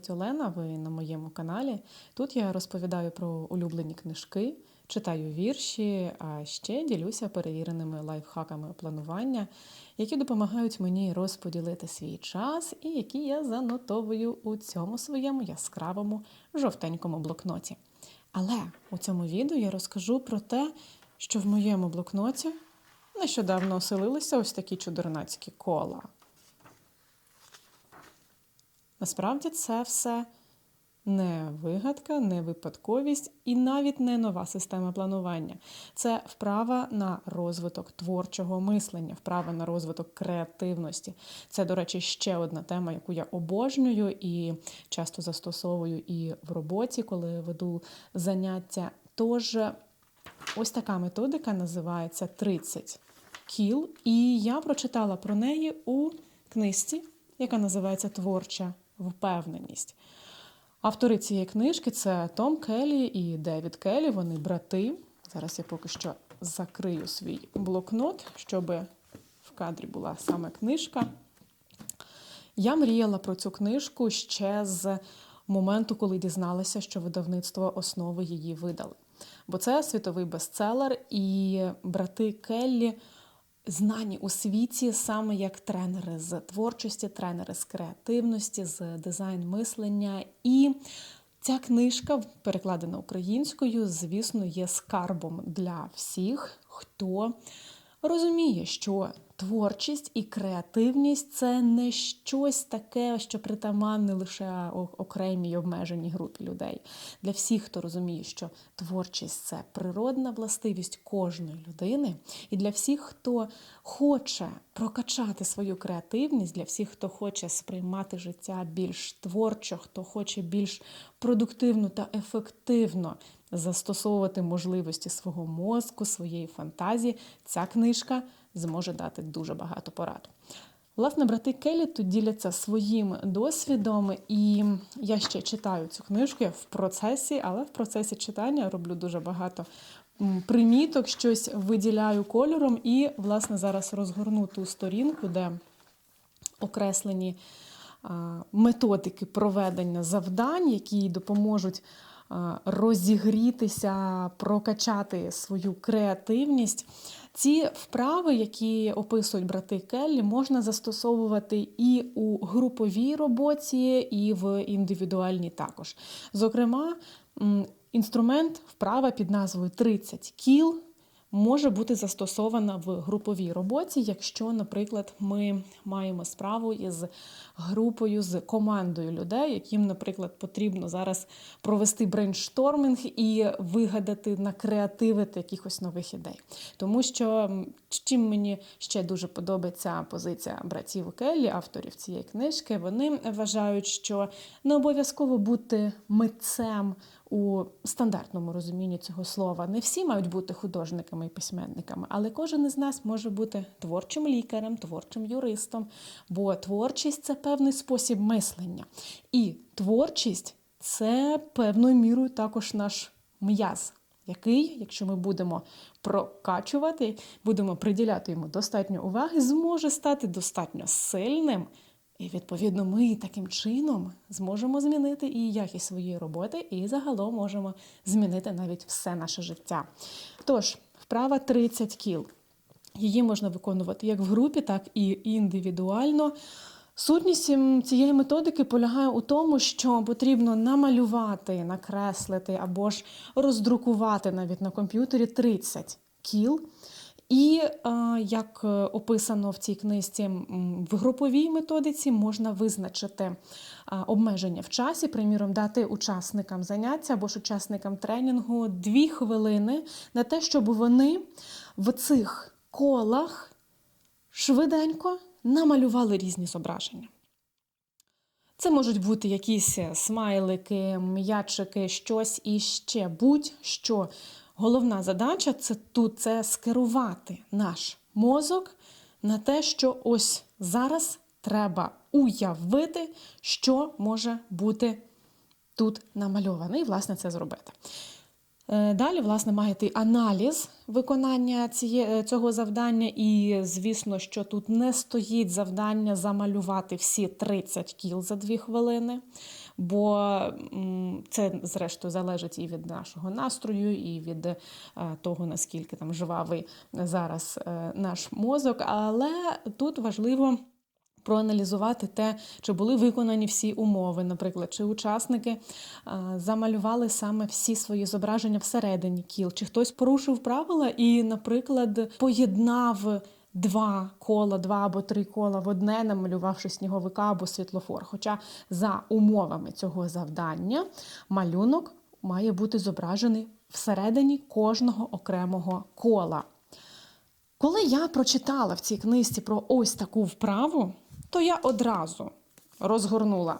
звуть Олена, ви на моєму каналі. Тут я розповідаю про улюблені книжки, читаю вірші, а ще ділюся перевіреними лайфхаками планування, які допомагають мені розподілити свій час і які я занотовую у цьому своєму яскравому жовтенькому блокноті. Але у цьому відео я розкажу про те, що в моєму блокноті нещодавно оселилися ось такі чудернацькі кола. Насправді це все не вигадка, не випадковість і навіть не нова система планування. Це вправа на розвиток творчого мислення, вправа на розвиток креативності. Це, до речі, ще одна тема, яку я обожнюю і часто застосовую і в роботі, коли веду заняття. Тож ось така методика називається 30 кіл, і я прочитала про неї у книжці, яка називається Творча впевненість. Автори цієї книжки це Том Келлі і Девід Келлі, вони брати. Зараз я поки що закрию свій блокнот, щоб в кадрі була саме книжка. Я мріяла про цю книжку ще з моменту, коли дізналася, що видавництво основи її видали. Бо це світовий бестселер, і брати Келлі знані у світі саме як тренери з творчості, тренери з креативності, з дизайн мислення. І ця книжка, перекладена українською, звісно, є скарбом для всіх, хто розуміє, що творчість і креативність це не щось таке, що притаманне лише окремій обмеженій групі людей. Для всіх, хто розуміє, що творчість це природна властивість кожної людини, і для всіх, хто хоче прокачати свою креативність, для всіх, хто хоче сприймати життя більш творчо, хто хоче більш продуктивно та ефективно застосовувати можливості свого мозку, своєї фантазії, ця книжка зможе дати дуже багато порад. Власне, брати Келлі тут діляться своїм досвідом, і я ще читаю цю книжку я в процесі, але в процесі читання роблю дуже багато приміток, щось виділяю кольором, і, власне, зараз розгорну ту сторінку, де окреслені методики проведення завдань, які допоможуть розігрітися, прокачати свою креативність. Ці вправи, які описують брати Келлі, можна застосовувати і у груповій роботі, і в індивідуальній також. Зокрема, інструмент вправа під назвою 30 кіл може бути застосована в груповій роботі, якщо, наприклад, ми маємо справу із групою, з командою людей, яким, наприклад, потрібно зараз провести брейншторминг і вигадати накреативити якихось нових ідей. Тому що чим мені ще дуже подобається позиція братів Келлі, авторів цієї книжки, вони вважають, що не обов'язково бути митцем у стандартному розумінні цього слова. Не всі мають бути художниками і письменниками, але кожен із нас може бути творчим лікарем, творчим юристом, бо творчість це певний спосіб мислення. І творчість це певною мірою також наш м'яз. Який, якщо ми будемо прокачувати, будемо приділяти йому достатньо уваги, зможе стати достатньо сильним і, відповідно, ми таким чином зможемо змінити і якість своєї роботи, і загалом можемо змінити навіть все наше життя. Тож, вправа 30 кіл. Її можна виконувати як в групі, так і індивідуально. Сутність цієї методики полягає у тому, що потрібно намалювати, накреслити або ж роздрукувати навіть на комп'ютері 30 кіл. І е, як описано в цій книжці, в груповій методиці можна визначити е, обмеження в часі, приміром, дати учасникам заняття або ж учасникам тренінгу дві хвилини на те, щоб вони в цих колах швиденько намалювали різні зображення. Це можуть бути якісь смайлики, м'ячики, щось іще будь-що. Головна задача це тут це скерувати наш мозок на те, що ось зараз треба уявити, що може бути тут намальовано, і, власне, це зробити. Е, далі, власне, має йти аналіз виконання ціє, цього завдання, і, звісно, що тут не стоїть завдання замалювати всі 30 кіл за 2 хвилини. Бо це, зрештою, залежить і від нашого настрою, і від е, того, наскільки там жвавий зараз е, наш мозок. Але тут важливо. Проаналізувати те, чи були виконані всі умови, наприклад, чи учасники а, замалювали саме всі свої зображення всередині кіл, чи хтось порушив правила і, наприклад, поєднав два кола, два або три кола в одне, намалювавши сніговика або світлофор. Хоча за умовами цього завдання малюнок має бути зображений всередині кожного окремого кола. Коли я прочитала в цій книжці про ось таку вправу, то я одразу розгорнула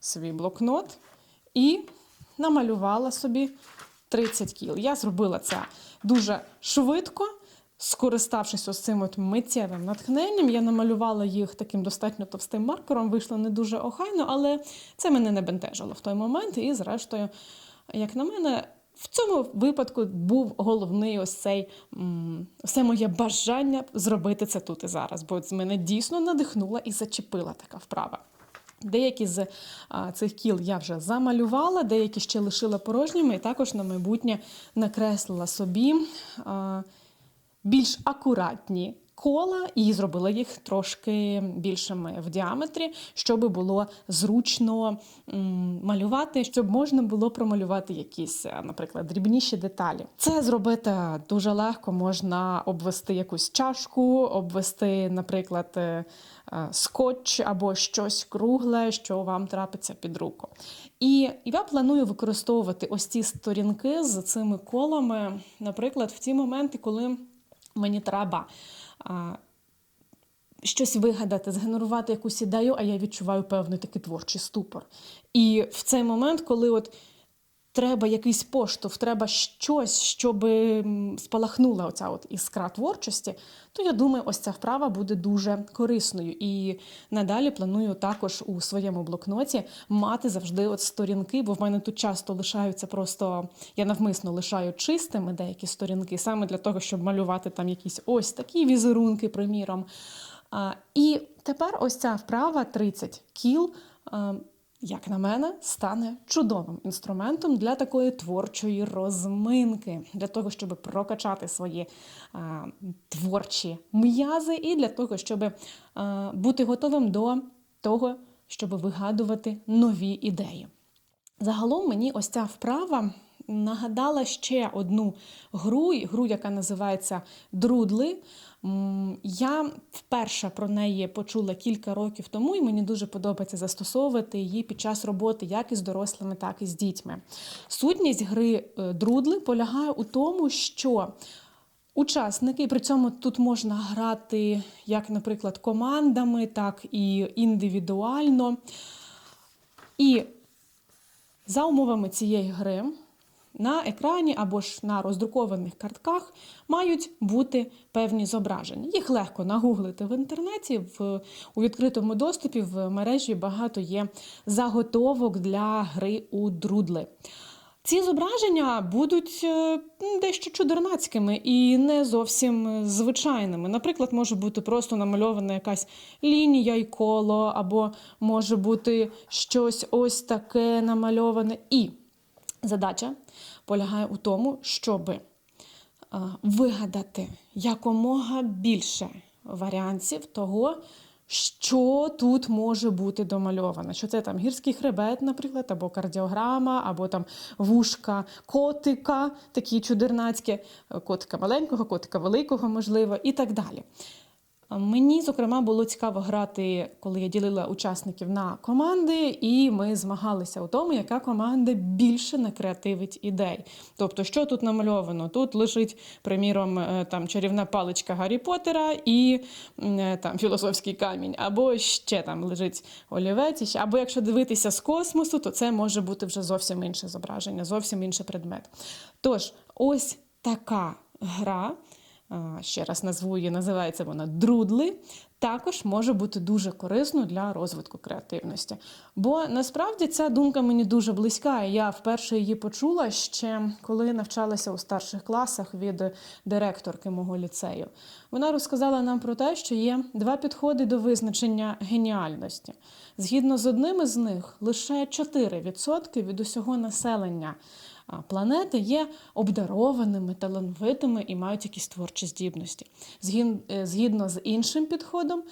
свій блокнот і намалювала собі 30 кіл. Я зробила це дуже швидко, скориставшись ось цим от миттєвим натхненням. Я намалювала їх таким достатньо товстим маркером, вийшло не дуже охайно, але це мене не бентежило в той момент. І, зрештою, як на мене, в цьому випадку був головний ось цей все моє бажання зробити це тут і зараз, бо з мене дійсно надихнула і зачепила така вправа. Деякі з цих кіл я вже замалювала, деякі ще лишила порожніми, і також на майбутнє накреслила собі а, більш акуратні кола і зробила їх трошки більшими в діаметрі, щоб було зручно малювати, щоб можна було промалювати якісь, е, наприклад, дрібніші деталі. Це зробити дуже легко. Можна обвести якусь чашку, обвести, наприклад, е, е, скотч або щось кругле, що вам трапиться під руку. І я планую використовувати ось ці сторінки з цими колами, наприклад, в ті моменти, коли мені треба а, щось вигадати, згенерувати якусь ідею, а я відчуваю певний такий творчий ступор. І в цей момент, коли от треба якийсь поштовх, треба щось, щоб спалахнула оця от іскра творчості, то я думаю, ось ця вправа буде дуже корисною. І надалі планую також у своєму блокноті мати завжди от сторінки, бо в мене тут часто лишаються просто, я навмисно лишаю чистими деякі сторінки, саме для того, щоб малювати там якісь ось такі візерунки, приміром. І тепер ось ця вправа 30 кіл. Як на мене, стане чудовим інструментом для такої творчої розминки, для того, щоб прокачати свої е, творчі м'язи, і для того, щоб е, бути готовим до того, щоб вигадувати нові ідеї. Загалом мені ось ця вправа нагадала ще одну гру, гру, яка називається Друдли. Я вперше про неї почула кілька років тому, і мені дуже подобається застосовувати її під час роботи як із дорослими, так і з дітьми. Сутність гри е, Друдли полягає у тому, що Учасники, при цьому тут можна грати як, наприклад, командами, так і індивідуально. І за умовами цієї гри на екрані або ж на роздрукованих картках мають бути певні зображення. Їх легко нагуглити в інтернеті, в, у відкритому доступі в мережі багато є заготовок для гри у друдли. Ці зображення будуть е, дещо чудернацькими і не зовсім звичайними. Наприклад, може бути просто намальована якась лінія і коло, або може бути щось ось таке намальоване. І задача полягає у тому, щоб е, вигадати якомога більше варіантів того, що тут може бути домальовано. Що це там гірський хребет, наприклад, або кардіограма, або там вушка котика, такі чудернацькі, е, котика маленького, котика великого, можливо, і так далі. Мені, зокрема, було цікаво грати, коли я ділила учасників на команди, і ми змагалися у тому, яка команда більше накреативить ідей. Тобто, що тут намальовано? Тут лежить, приміром, е, там чарівна паличка Гаррі Поттера і е, там філософський камінь, або ще там лежить олівець, або якщо дивитися з космосу, то це може бути вже зовсім інше зображення, зовсім інший предмет. Тож, ось така гра. Ще раз назву її, називається вона Друдли, також може бути дуже корисно для розвитку креативності. Бо насправді ця думка мені дуже близька. і Я вперше її почула ще коли навчалася у старших класах від директорки мого ліцею. Вона розказала нам про те, що є два підходи до визначення геніальності. Згідно з одним із них, лише 4% від усього населення планети є обдарованими, талановитими і мають якісь творчі здібності. Е, Згідно з іншим підходом,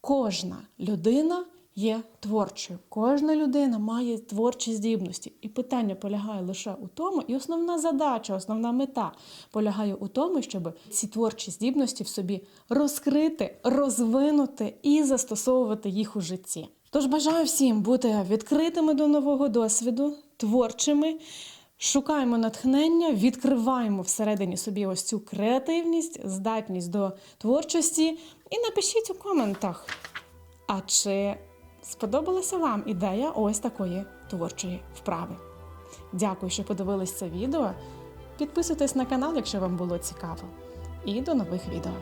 кожна людина є творчою. Кожна людина має творчі здібності. І питання полягає лише у тому, і основна задача, основна мета полягає у тому, щоб ці творчі здібності в собі розкрити, розвинути і застосовувати їх у житті. Тож бажаю всім бути відкритими до нового досвіду, творчими. Шукаємо натхнення, відкриваємо всередині собі ось цю креативність, здатність до творчості. І напишіть у коментах, а чи сподобалася вам ідея ось такої творчої вправи? Дякую, що подивились це відео. Підписуйтесь на канал, якщо вам було цікаво. І до нових відео.